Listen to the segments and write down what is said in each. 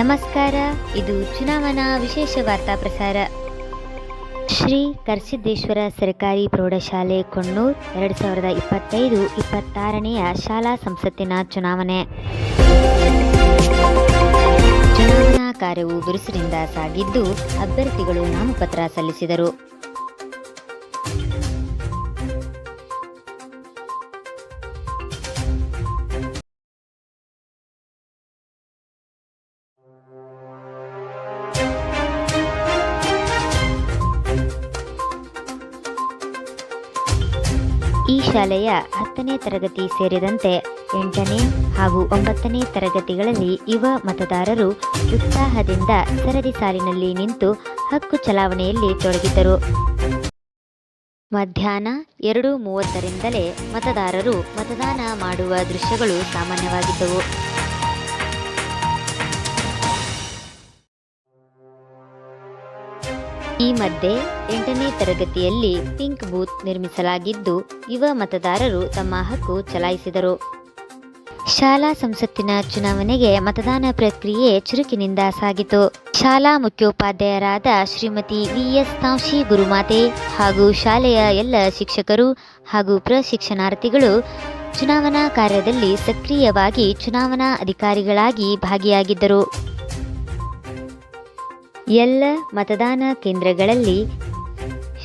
ನಮಸ್ಕಾರ, ಇದು ಚುನಾವಣಾ ವಿಶೇಷ ವಾರ್ತಾ ಪ್ರಸಾರ. ಶ್ರೀ ಕರ್ಸಿದ್ದೇಶ್ವರ ಸರ್ಕಾರಿ ಪ್ರೌಢಶಾಲೆ, ಕೊಣ್ಣೂರ್, ಎರಡು ಸಾವಿರದ ಇಪ್ಪತ್ತೈದು ಇಪ್ಪತ್ತಾರನೆಯ ಶಾಲಾ ಸಂಸತ್ತಿನ ಚುನಾವಣೆ. ಚುನಾವಣಾ ಕಾರ್ಯವು ಬಿರುಸಿನಿಂದ ಸಾಗಿದ್ದು, ಅಭ್ಯರ್ಥಿಗಳು ನಾಮಪತ್ರ ಸಲ್ಲಿಸಿದರು. ಈ ಶಾಲೆಯ ಹತ್ತನೇ ತರಗತಿ ಸೇರಿದಂತೆ ಎಂಟನೇ ಹಾಗೂ ಒಂಬತ್ತನೇ ತರಗತಿಗಳಲ್ಲಿ ಯುವ ಮತದಾರರು ಉತ್ಸಾಹದಿಂದ ಸರದಿ ಸಾಲಿನಲ್ಲಿ ನಿಂತು ಹಕ್ಕು ಚಲಾವಣೆಯಲ್ಲಿ ತೊಡಗಿದ್ದರು. ಮಧ್ಯಾಹ್ನ ಎರಡು ಮೂವತ್ತರಿಂದಲೇ ಮತದಾರರು ಮತದಾನ ಮಾಡುವ ದೃಶ್ಯಗಳು ಸಾಮಾನ್ಯವಾಗಿದ್ದವು. ಈ ಮಧ್ಯೆ ಎಂಟನೇ ತರಗತಿಯಲ್ಲಿ ಪಿಂಕ್ ಬೂತ್ ನಿರ್ಮಿಸಲಾಗಿದ್ದು, ಯುವ ಮತದಾರರು ತಮ್ಮ ಹಕ್ಕು ಚಲಾಯಿಸಿದರು. ಶಾಲಾ ಸಂಸತ್ತಿನ ಚುನಾವಣೆಗೆ ಮತದಾನ ಪ್ರಕ್ರಿಯೆ ಚುರುಕಿನಿಂದ ಸಾಗಿತು. ಶಾಲಾ ಮುಖ್ಯೋಪಾಧ್ಯಾಯರಾದ ಶ್ರೀಮತಿ ವಿಎಸ್ ತಾಂಶಿ ಗುರುಮಾತೆ ಹಾಗೂ ಶಾಲೆಯ ಎಲ್ಲ ಶಿಕ್ಷಕರು ಹಾಗೂ ಪ್ರಶಿಕ್ಷಣಾರ್ಥಿಗಳು ಚುನಾವಣಾ ಕಾರ್ಯದಲ್ಲಿ ಸಕ್ರಿಯವಾಗಿ ಚುನಾವಣಾ ಅಧಿಕಾರಿಗಳಾಗಿ ಭಾಗಿಯಾಗಿದ್ದರು. ಎಲ್ಲ ಮತದಾನ ಕೇಂದ್ರಗಳಲ್ಲಿ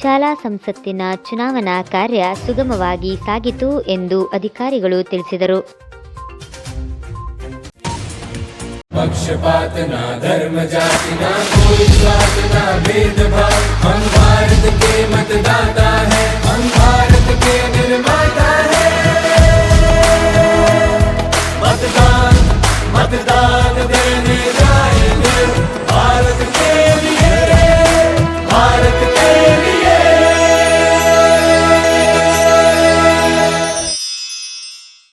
ಶಾಲಾ ಸಂಸತ್ತಿನ ಚುನಾವಣಾ ಕಾರ್ಯ ಸುಗಮವಾಗಿ ಸಾಗಿತು ಎಂದು ಅಧಿಕಾರಿಗಳು ತಿಳಿಸಿದರು. ಪಕ್ಷಪಾತನ